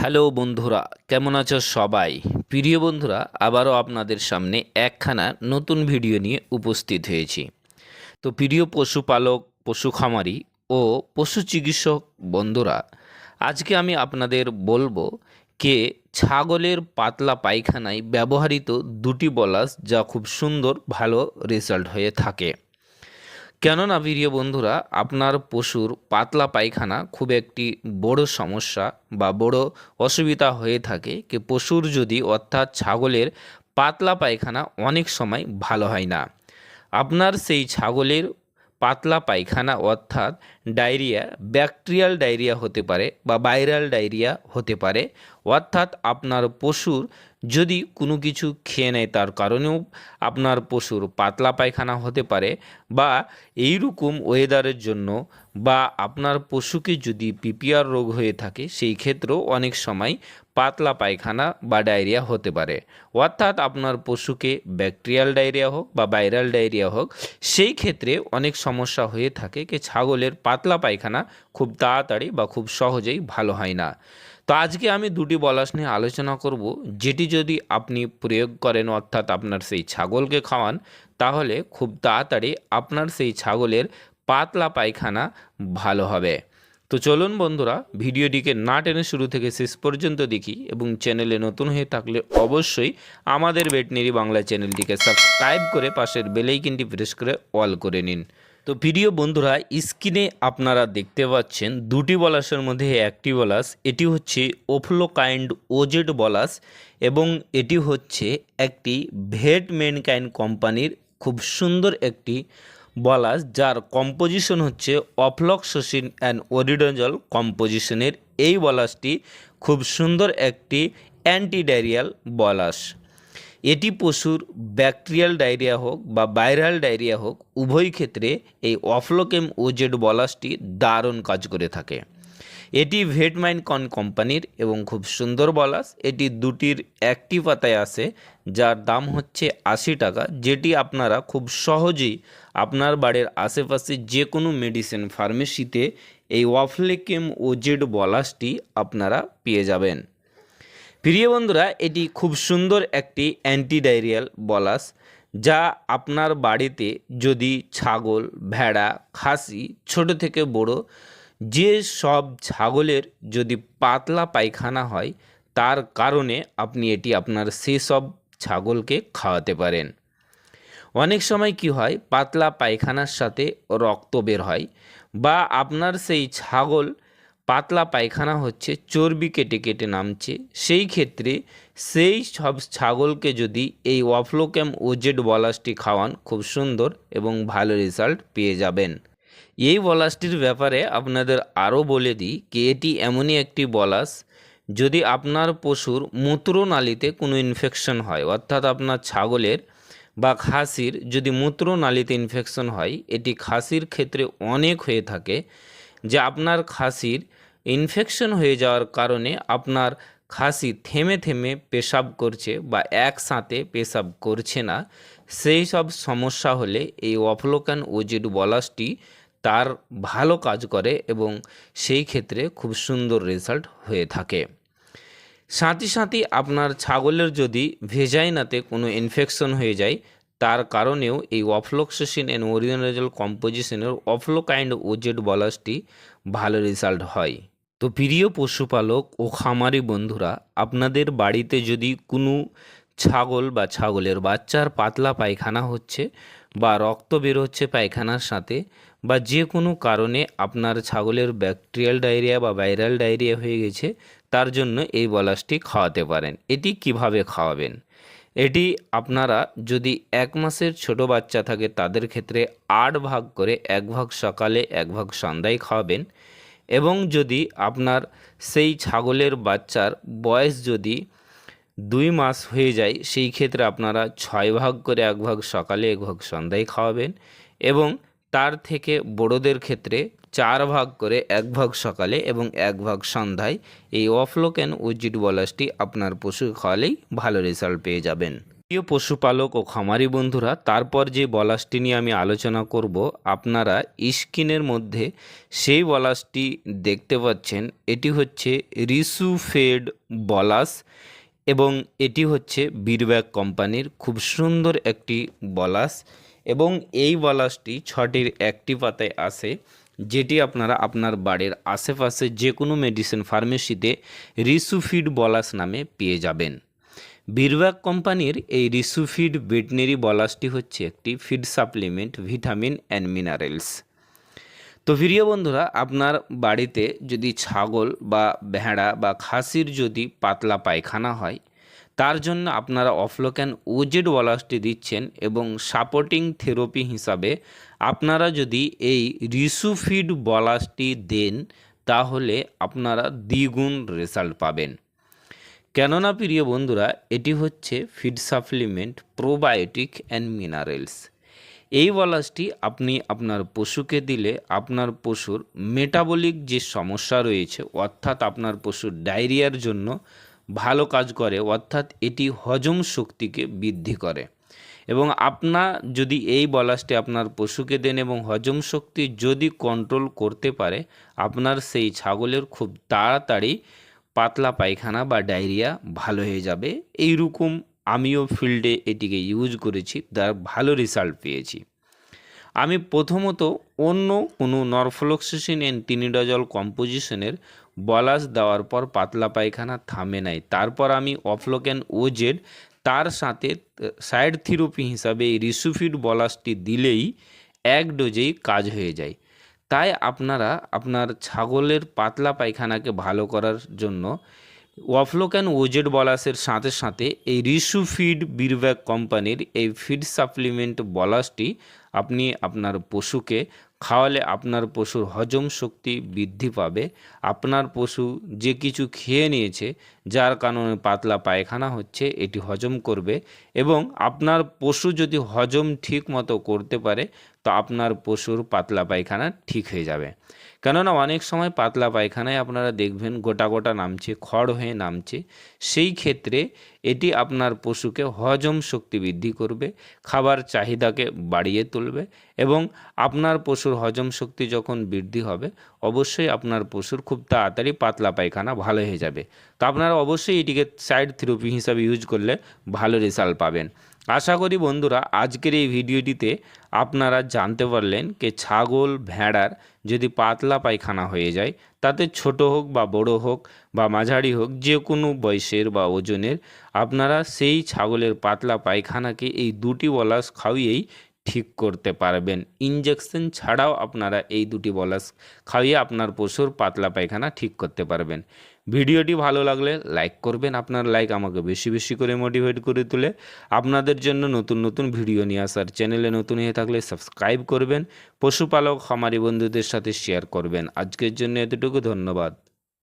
Hello বন্ধুরা, কেমন আছো সবাই? প্রিয় বন্ধুরা, আবারও আপনাদের সামনে একখানা নতুন ভিডিও নিয়ে উপস্থিত হয়েছি। তো প্রিয় পশুপালক, পশু খামারি ও পশু চিকিৎসক বন্ধুরা, আজকে আমি আপনাদের বলব কে ছাগলের পাতলা পায়খানায় ব্যবহৃত দুটি বলাস যা খুব সুন্দর, ভালো রেজাল্ট হয়ে থাকে। কেননা প্রিয় বন্ধুরা, আপনার পশুর পাতলা পায়খানা খুব একটি বড় সমস্যা বা বড় অসুবিধা হয়ে থাকে কি পশুর যদি অর্থাৎ ছাগলের পাতলা পায়খানা অনেক সময় ভালো হয় না। আপনার সেই ছাগলের পাতলা পায়খানা অর্থাৎ ডায়রিয়া, ব্যাকটেরিয়াল ডায়রিয়া হতে পারে বা ভাইরাল ডায়রিয়া হতে পারে। অর্থাৎ আপনার পশুর যদি কোনো কিছু খেয়ে নেয় তার কারণেও আপনার পশুর পাতলা পায়খানা হতে পারে বা এইরকম ওয়েদারের জন্য বা আপনার পশুকে যদি পিপিআর রোগ হয়ে থাকে, সেই ক্ষেত্রেও অনেক সময় পাতলা পায়খানা বা ডায়রিয়া হতে পারে। অর্থাৎ আপনার পশুকে ব্যাকটেরিয়াল ডায়রিয়া হোক বা ভাইরাল ডায়রিয়া হোক, সেই ক্ষেত্রে অনেক সমস্যা হয়ে থাকে কি ছাগলের পাতলা পায়খানা খুব তাড়াতাড়ি বা খুব সহজেই ভালো হয় না। তো আজকে আমি দুটি বলাস নিয়ে আলোচনা করব, যেটি যদি আপনি প্রয়োগ করেন অর্থাৎ আপনার সেই ছাগলকে খাওয়ান, তাহলে খুব তাড়াতাড়ি আপনার সেই ছাগলের পাতলা পায়খানা ভালো হবে। তো চলুন বন্ধুরা, ভিডিওটিকে না টেনে শুরু থেকে শেষ পর্যন্ত দেখি এবং চ্যানেলে নতুন হয়ে থাকলে অবশ্যই আমাদের ভেটনেরি বাংলা চ্যানেলটিকে সাবস্ক্রাইব করে পাশের বেলাইকিনটি প্রেস করে অল করে নিন। তো প্রিয় বন্ধুরা, স্ক্রিনে আপনারা দেখতে পাচ্ছেন দুটি বলাসের মধ্যে একটি বলাস, এটি হচ্ছে ওফলোকাইন্ড ওজেড বলাস এবং এটি হচ্ছে একটি ভেট মেনকাইন্ড কোম্পানির খুব সুন্দর একটি বলাস যার কম্পোজিশন হচ্ছে অফ্লক্সোসিন অ্যান্ড ওরিডোজল কম্পোজিশনের এই বলাসটি খুব সুন্দর একটি অ্যান্টি ডায়রিয়াল বলাস। এটি পশুর ব্যাকটেরিয়াল ডায়রিয়া হোক বা ভাইরাল ডায়রিয়া হোক, উভয় ক্ষেত্রে এই অফ্লোকেম ওজেড বলাসটি দারুণ কাজ করে থাকে। এটি ভেটমাইন কন কোম্পানির এবং খুব সুন্দর বলাস। এটি দুটির একটি পাতায় আসে যার দাম হচ্ছে আশি টাকা, যেটি আপনারা খুব সহজেই আপনার বাড়ির আশেপাশে যে কোনো মেডিসিন ফার্মেসিতে এই ওয়াফলেকেম ওজেড বলাসটি আপনারা পেয়ে যাবেন। প্রিয় বন্ধুরা, এটি খুব সুন্দর একটি অ্যান্টি ডায়রিয়াল বলাস, যা আপনার বাড়িতে যদি ছাগল, ভেড়া, খাসি, ছোট থেকে বড় যে সব ছাগলের যদি পাতলা পায়খানা হয়, তার কারণে আপনি এটি আপনার সেসব ছাগলকে খাওয়াতে পারেন। অনেক সময় কি হয়, পাতলা পায়খানার সাথে রক্ত বের হয় বা আপনার সেই ছাগল পাতলা পায়খানা হচ্ছে, চর্বি কেটে কেটে নামছে, সেই ক্ষেত্রে সেই সব ছাগলকে যদি এই ওয়াফলোক্যাম ওজেড বলাসটি খাওয়ান, খুব সুন্দর এবং ভালো রেজাল্ট পেয়ে যাবেন। এই বলাসটির ব্যাপারে আপনাদের আরও বলে দিই কি এটি এমনই একটি বলাস যদি আপনার পশুর মূত্রনালীতে কোনো ইনফেকশন হয়, অর্থাৎ আপনার ছাগলের বা খাসির যদি মূত্রনালীতে ইনফেকশন হয়, এটি খাসির ক্ষেত্রে অনেক হয়ে থাকে যে আপনার খাসির ইনফেকশন হয়ে যাওয়ার কারণে আপনার খাসি থেমে থেমে পেশাব করছে বা একসাথে পেশাব করছে না। সেই সব সমস্যা হলে এই অফলোকান ওজেড বলাসটি তার ভালো কাজ করে এবং সেই ক্ষেত্রে খুব সুন্দর রেজাল্ট হয়ে থাকে। সাথে সাথে আপনার ছাগলের যদি ভেজাইনাতে কোনো ইনফেকশন হয়ে যায়, তার কারণেও এই অফলোক্সিন অ্যান্ড ওরিজিনাল কম্পোজিশনের অফলোকাইন্ড ওজেড বলাসটি ভালো রেজাল্ট হয়। তো প্রিয় পশুপালক ও খামারি বন্ধুরা, আপনাদের বাড়িতে যদি কোনো ছাগল বা ছাগলের বাচ্চার পাতলা পায়খানা হচ্ছে বা রক্ত বের হচ্ছে পায়খানার সাথে বা যে কোনো কারণে আপনার ছাগলের ব্যাকটেরিয়াল ডায়রিয়া বা ভাইরাল ডায়রিয়া হয়ে গেছে, তার জন্য এই বলাসটি খাওয়াতে পারেন। এটি কীভাবে খাওয়াবেন? এটি আপনারা যদি এক মাসের ছোট বাচ্চা থাকে, তাদের ক্ষেত্রে আট ভাগ করে এক ভাগ সকালে, এক ভাগ সন্ধ্যায় খাওয়াবেন এবং যদি আপনার সেই ছাগলের বাচ্চার বয়স যদি দুই মাস হয়ে যায়, সেই ক্ষেত্রে আপনারা ছয় ভাগ করে এক ভাগ সকালে, এক ভাগ সন্ধ্যায় খাওয়াবেন এবং তার থেকে বড়োদের ক্ষেত্রে চার ভাগ করে এক ভাগ সকালে এবং এক ভাগ সন্ধ্যায় এই অফলোকেন উজিট বলাসটি আপনার পশু খাওয়ালেই ভালো রেজাল্ট পেয়ে যাবেন। প্রিয় পশুপালক ও খামারি বন্ধুরা, তারপর যে বলাসটি নিয়ে আমি আলোচনা করব, আপনারা স্ক্রিনের মধ্যে সেই বলাসটি দেখতে পাচ্ছেন, এটি হচ্ছে রিসু ফেড বলাস। এবং এটি হচ্ছে বীরব্যাগ কোম্পানির খুব সুন্দর একটি বলাস এবং এই বলাসটি ছটির একটি পাতায় আসে যেটি আপনারা আপনার বাড়ির আশেপাশে যে কোনো মেডিসিন ফার্মেসিতে রিসুফিড বলাস নামে পেয়ে যাবেন। বীরব্যাগ কোম্পানির এই রিসুফিড ভেটেনারি বলাসটি হচ্ছে একটি feed supplement vitamin and minerals তো প্রিয় বন্ধুরা, আপনার বাড়িতে যদি ছাগল বা ভেড়া বা খাসির যদি পাতলা পায়খানা হয়, তার জন্য আপনারা অফলোক্যান ওজেড ওয়ালাসটি দিচ্ছেন এবং সাপোর্টিং থেরাপি হিসাবে আপনারা যদি এই রিসুফিড বলাসটি দেন, তাহলে আপনারা দ্বিগুণ রেজাল্ট পাবেন। কেননা প্রিয় বন্ধুরা, এটি হচ্ছে feed supplement, probiotic and minerals. এই বলাসটি আপনি আপনার পশুকে দিলে আপনার পশুর মেটাবলিক যে সমস্যা রয়েছে, অর্থাৎ আপনার পশুর ডায়রিয়ার জন্য ভালো কাজ করে, অর্থাৎ এটি হজম শক্তিকে বৃদ্ধি করে। এবং আপনার যদি এই বলাসটি আপনার পশুকে দেন এবং হজম শক্তি যদি কন্ট্রোল করতে পারে, আপনার সেই ছাগলের খুব তাড়াতাড়ি পাতলা পায়খানা বা ডায়রিয়া ভালো হয়ে যাবে। এইরকম আমিও ফিল্ডে এটিকে ইউজ করেছি, তার ভালো রেজাল্ট পেয়েছি। আমি প্রথমত অন্য কোনো নরফ্লক্সিসিন অ্যান্টিনিডাজল কম্পোজিশনের বলাস দেওয়ার পর পাতলা পায়খানা থামে নাই। তারপর আমি অফলোকেন ওজেড তার সাথে সাইড থেরাপি হিসাবে এই রিসুফিড বলাসটি দিলেই এক ডোজেই কাজ হয়ে যায়। তাই আপনারা আপনার ছাগলের পাতলা পায়খানাকে ভালো করার জন্য ওয়াফলোক্যান ওজেড বলাসের সাথে সাথে এই রিসু ফিড বীরব্যাগ কোম্পানির এই ফিড সাপ্লিমেন্ট বলাসটি আপনি আপনার পশুকে খাওয়ালে আপনার পশুর হজম শক্তি বৃদ্ধি পাবে। আপনার পশু যে কিছু খেয়ে নিয়েছে, যার কারণে পাতলা পায়খানা হচ্ছে, এটি হজম করবে এবং আপনার পশু যদি হজম ঠিক মতো করতে পারে, তো আপনার পশুর পাতলা পায়খানা ঠিক হয়ে যাবে। কেননা অনেক সময় পাতলা পায়খানায় আপনারা দেখবেন গোটা গোটা নামছে, খড় হয়ে নামছে। সেই ক্ষেত্রে এটি আপনার পশুকে হজম শক্তি বৃদ্ধি করবে, খাবার চাহিদাকে বাড়িয়ে তুলবে এবং আপনার পশুর হজম শক্তি যখন বৃদ্ধি হবে, অবশ্যই আপনার পশুর খুব তাড়াতাড়ি পাতলা পায়খানা ভালো হয়ে যাবে। তো আপনারা অবশ্যই এটিকে সাইড থেরাপি হিসাবে ইউজ করলে ভালো রেজাল্ট পাবেন। আশা করি বন্ধুরা আজকের এই ভিডিওটিতে আপনারা জানতে পারলেন যে ছাগল, ভেড়ার যদি পাতলা পায়খানা হয়ে যায়, তাতে ছোট হোক বা বড় হোক বা মাঝারি হোক, যে কোনো বয়সের বা ওজনের, আপনারা সেই ছাগলের পাতলা পায়খানাকে এই দুটি বলাস খাওয়িয়েই ঠিক করতে পারবেন। ইঞ্জেকশন ছাড়াও আপনারা এই দুটি বলাস খাইয়ে আপনার পশুর পাতলা পায়খানা ঠিক করতে পারবেন। ভিডিওটি ভালো লাগলে লাইক করবেন, আপনার লাইক আমাকে বেশি বেশি করে মোটিভেট করে তোলে। আপনাদের জন্য নতুন নতুন ভিডিও নিয়ে আসার চ্যানেলে নতুন হয়ে থাকলে সাবস্ক্রাইব করবেন, পশুপালক, খামারি বন্ধুদের সাথে শেয়ার করবেন। আজকের জন্য এতটুকু, ধন্যবাদ।